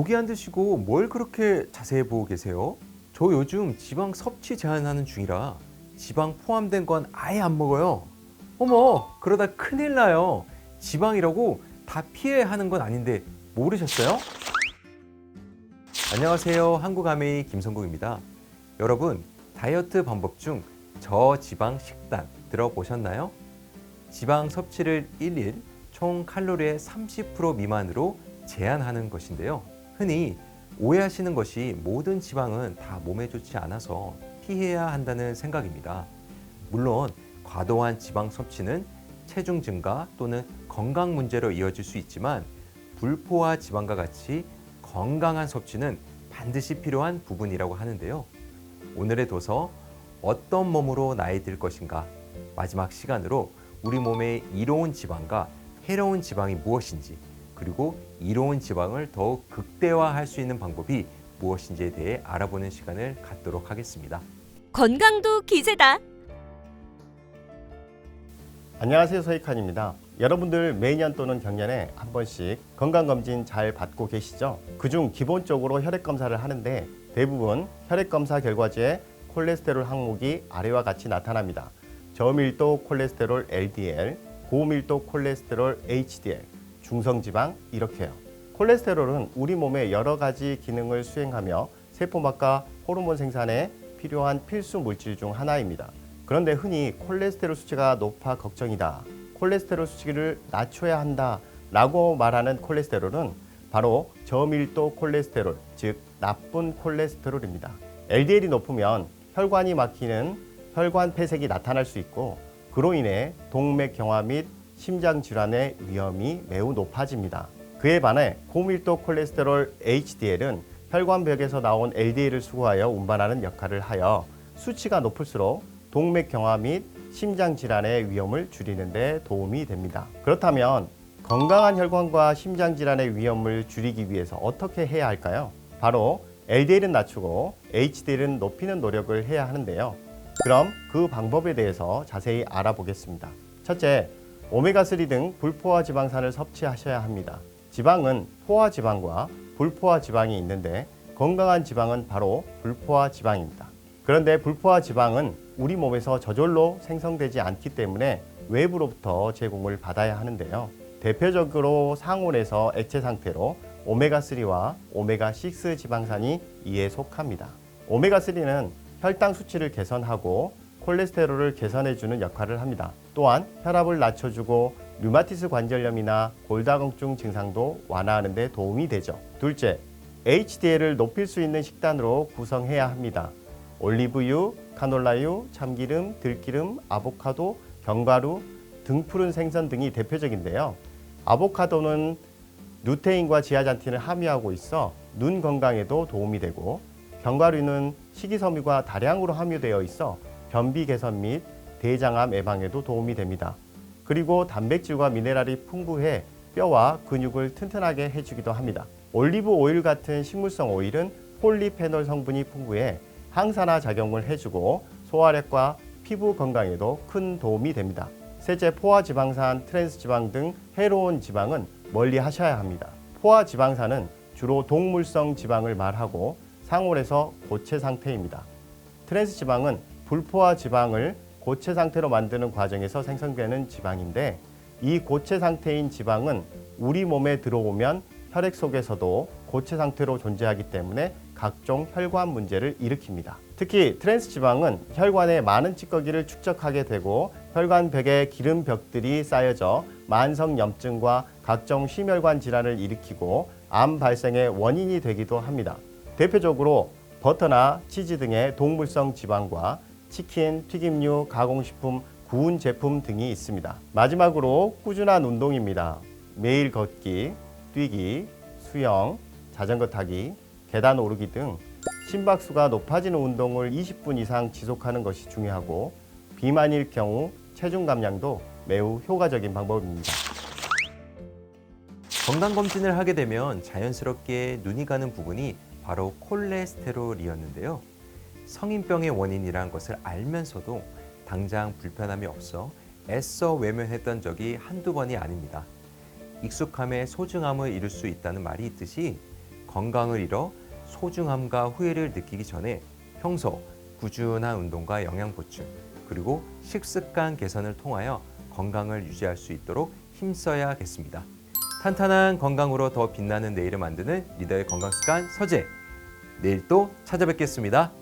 고기 안 드시고 뭘 그렇게 자세히 보고 계세요? 저 요즘 지방 섭취 제한하는 중이라 지방 포함된 건 아예 안 먹어요. 어머, 그러다 큰일 나요. 지방이라고 다 피해야 하는 건 아닌데 모르셨어요? 안녕하세요. 한국아메이 김성국입니다. 여러분, 다이어트 방법 중 저지방 식단 들어보셨나요? 지방 섭취를 1일 총 칼로리의 30% 미만으로 제한하는 것인데요. 흔히 오해하시는 것이 모든 지방은 다 몸에 좋지 않아서 피해야 한다는 생각입니다. 물론 과도한 지방 섭취는 체중 증가 또는 건강 문제로 이어질 수 있지만 불포화 지방과 같이 건강한 섭취는 반드시 필요한 부분이라고 하는데요. 오늘의 도서 어떤 몸으로 나이 들 것인가 마지막 시간으로 우리 몸의 이로운 지방과 해로운 지방이 무엇인지 그리고 이로운 지방을 더욱 극대화할 수 있는 방법이 무엇인지에 대해 알아보는 시간을 갖도록 하겠습니다. 건강도 기재다. 안녕하세요 서익환입니다. 여러분들 매년 또는 경년에 한 번씩 건강검진 잘 받고 계시죠? 그중 기본적으로 혈액검사를 하는데 대부분 혈액검사 결과지에 콜레스테롤 항목이 아래와 같이 나타납니다. 저밀도 콜레스테롤 LDL, 고밀도 콜레스테롤 HDL, 중성지방 이렇게요. 콜레스테롤은 우리 몸의 여러 가지 기능을 수행하며 세포막과 호르몬 생산에 필요한 필수 물질 중 하나입니다. 그런데 흔히 콜레스테롤 수치가 높아 걱정이다. 콜레스테롤 수치를 낮춰야 한다. 라고 말하는 콜레스테롤은 바로 저밀도 콜레스테롤, 즉 나쁜 콜레스테롤입니다. LDL이 높으면 혈관이 막히는 혈관 폐색이 나타날 수 있고 그로 인해 동맥경화 및 심장 질환의 위험이 매우 높아집니다. 그에 반해 고밀도 콜레스테롤 HDL은 혈관벽에서 나온 LDL을 수거하여 운반하는 역할을 하여 수치가 높을수록 동맥경화 및 심장 질환의 위험을 줄이는 데 도움이 됩니다. 그렇다면 건강한 혈관과 심장 질환의 위험을 줄이기 위해서 어떻게 해야 할까요? 바로 LDL은 낮추고 HDL은 높이는 노력을 해야 하는데요. 그럼 그 방법에 대해서 자세히 알아보겠습니다. 첫째, 오메가3 등 불포화 지방산을 섭취하셔야 합니다. 지방은 포화 지방과 불포화 지방이 있는데 건강한 지방은 바로 불포화 지방입니다. 그런데 불포화 지방은 우리 몸에서 저절로 생성되지 않기 때문에 외부로부터 제공을 받아야 하는데요. 대표적으로 상온에서 액체 상태로 오메가3와 오메가6 지방산이 이에 속합니다. 오메가3는 혈당 수치를 개선하고 콜레스테롤을 개선해주는 역할을 합니다. 또한 혈압을 낮춰주고 류마티스 관절염이나 골다공증 증상도 완화하는 데 도움이 되죠. 둘째, HDL을 높일 수 있는 식단으로 구성해야 합니다. 올리브유, 카놀라유, 참기름, 들기름, 아보카도, 견과류, 등푸른 생선 등이 대표적인데요. 아보카도는 루테인과 지아잔틴을 함유하고 있어 눈 건강에도 도움이 되고 견과류는 식이섬유가 다량으로 함유되어 있어 변비 개선 및 대장암 예방에도 도움이 됩니다. 그리고 단백질과 미네랄이 풍부해 뼈와 근육을 튼튼하게 해주기도 합니다. 올리브 오일 같은 식물성 오일은 폴리페놀 성분이 풍부해 항산화 작용을 해주고 소화력과 피부 건강에도 큰 도움이 됩니다. 셋째, 포화 지방산, 트랜스 지방 등 해로운 지방은 멀리 하셔야 합니다. 포화 지방산은 주로 동물성 지방을 말하고 상온에서 고체 상태입니다. 트랜스 지방은 불포화 지방을 고체 상태로 만드는 과정에서 생성되는 지방인데 이 고체 상태인 지방은 우리 몸에 들어오면 혈액 속에서도 고체 상태로 존재하기 때문에 각종 혈관 문제를 일으킵니다. 특히 트랜스 지방은 혈관에 많은 찌꺼기를 축적하게 되고 혈관벽에 기름벽들이 쌓여져 만성 염증과 각종 심혈관 질환을 일으키고 암 발생의 원인이 되기도 합니다. 대표적으로 버터나 치즈 등의 동물성 지방과 치킨, 튀김류, 가공식품, 구운 제품 등이 있습니다. 마지막으로 꾸준한 운동입니다. 매일 걷기, 뛰기, 수영, 자전거 타기, 계단 오르기 등 심박수가 높아지는 운동을 20분 이상 지속하는 것이 중요하고 비만일 경우 체중 감량도 매우 효과적인 방법입니다. 건강검진을 하게 되면 자연스럽게 눈이 가는 부분이 바로 콜레스테롤이었는데요. 성인병의 원인이란 것을 알면서도 당장 불편함이 없어 애써 외면했던 적이 한두 번이 아닙니다. 익숙함에 소중함을 잃을 수 있다는 말이 있듯이 건강을 잃어 소중함과 후회를 느끼기 전에 평소 꾸준한 운동과 영양 보충 그리고 식습관 개선을 통하여 건강을 유지할 수 있도록 힘써야겠습니다. 탄탄한 건강으로 더 빛나는 내일을 만드는 리더의 건강 습관 서재. 내일 또 찾아뵙겠습니다.